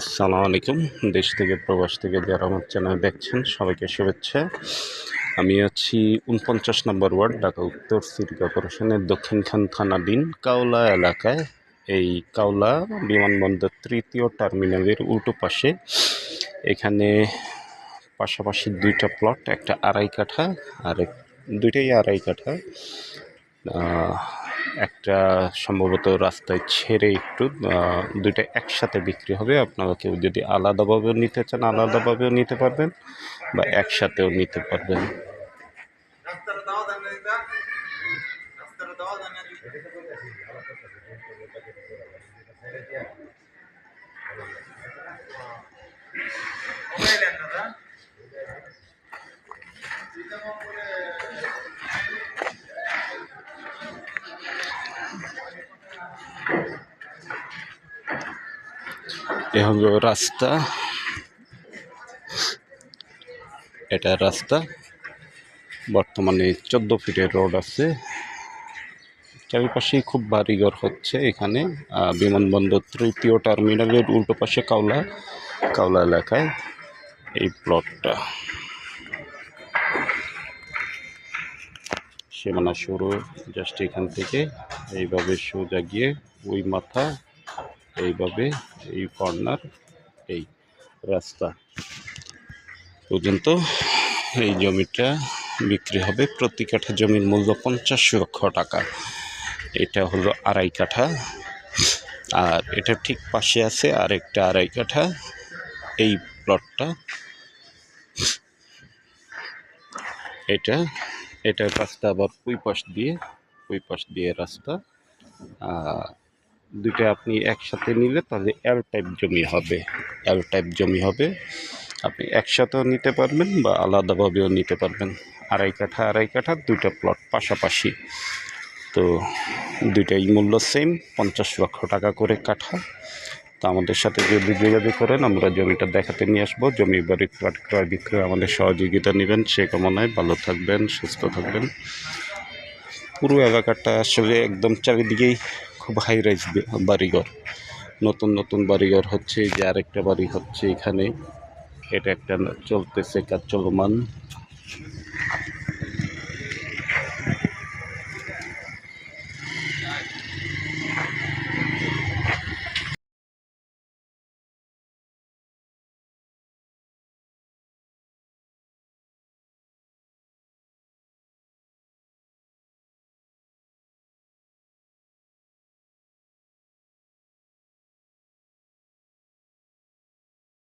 আসসালামু আলাইকুম। দেশ থেকে, প্রবাস থেকে যারা আমার চ্যানেল দেখছেন, সবাইকে শুভেচ্ছা। আমি আছি উনপঞ্চাশ নম্বর ওয়ার্ড, ঢাকা উত্তর সিটি কর্পোরেশনের দক্ষিণখান থানাধীন কাওলা এলাকায়। এই কাওলা বিমানবন্দর তৃতীয় টার্মিনালের উল্টো পাশে। এখানে পাশাপাশি দুইটা প্লট, একটা আড়াই কাঠা আর দুইটাই আড়াই কাঠা। একটা সম্ভবত রাস্তায় ছেড়ে একটু দুইটা একসাথে বিক্রি হবে। আপনারা কেউ যদি আলাদাভাবেও নিতে চান, আলাদাভাবেও নিতে পারবেন বা একসাথেও নিতে পারবেন। রাস্তাটা দাওয়া এ হলো রাস্তা। এটা রাস্তা। বর্তমানে চোদ্দ ফিটের রোড আছে। চারিপাশেই খুব বাড়িঘর হচ্ছে এখানে। বিমানবন্দর তৃতীয় টার্মিনালের উল্টো পাশে কাওলা কাওলা এলাকায় এই প্লটটা। সীমানা শুরু, জাস্ট এখান থেকে। এইভাবে সোজা গিয়ে ওই মাথা এইভাবে এই কর্নার এই রাস্তা পর্যন্ত এই জমিটা বিক্রি হবে প্রতি কাঠা জমির মূল্য পঞ্চাশ লক্ষ টাকা। এটা হলো আড়াই কাঠা। আর এটা ঠিক পাশে আছে আরেকটা আড়াই কাঠা। এই প্লটটা এটা এটার রাস্তা আবার ওই পাশ দিয়ে ওই পাশ দিয়ে রাস্তা। আহ, দুইটা আপনি একসাথে নিলে তাহলে এল টাইপ জমি হবে। এল টাইপ জমি হবে। আপনি একসাথেও নিতে পারবেন বা আলাদাভাবেও নিতে পারবেন। আড়াই কাঠা আড়াই কাঠা, দুইটা প্লট পাশাপাশি। তো দুইটাই মূল্য সেম পঞ্চাশ লক্ষ টাকা করে কাঠা। তো আমাদের সাথে যদি যোগাযোগ করেন, আমরা জমিটা দেখাতে নিয়ে আসব। জমি বাড়ি প্লট ক্রয় বিক্রয় আমাদের সহযোগিতা নেবেন। সে কামনায় ভালো থাকবেন, সুস্থ থাকবেন। পুরো এলাকাটা আসলে একদম চারিদিকেই খুব হাই রাইজ বাড়িঘর। নতুন নতুন বাড়িঘর হচ্ছে যে আরেকটা বাড়ি হচ্ছে এখানে। এটা একটা চলতেছে কাজ চলমান।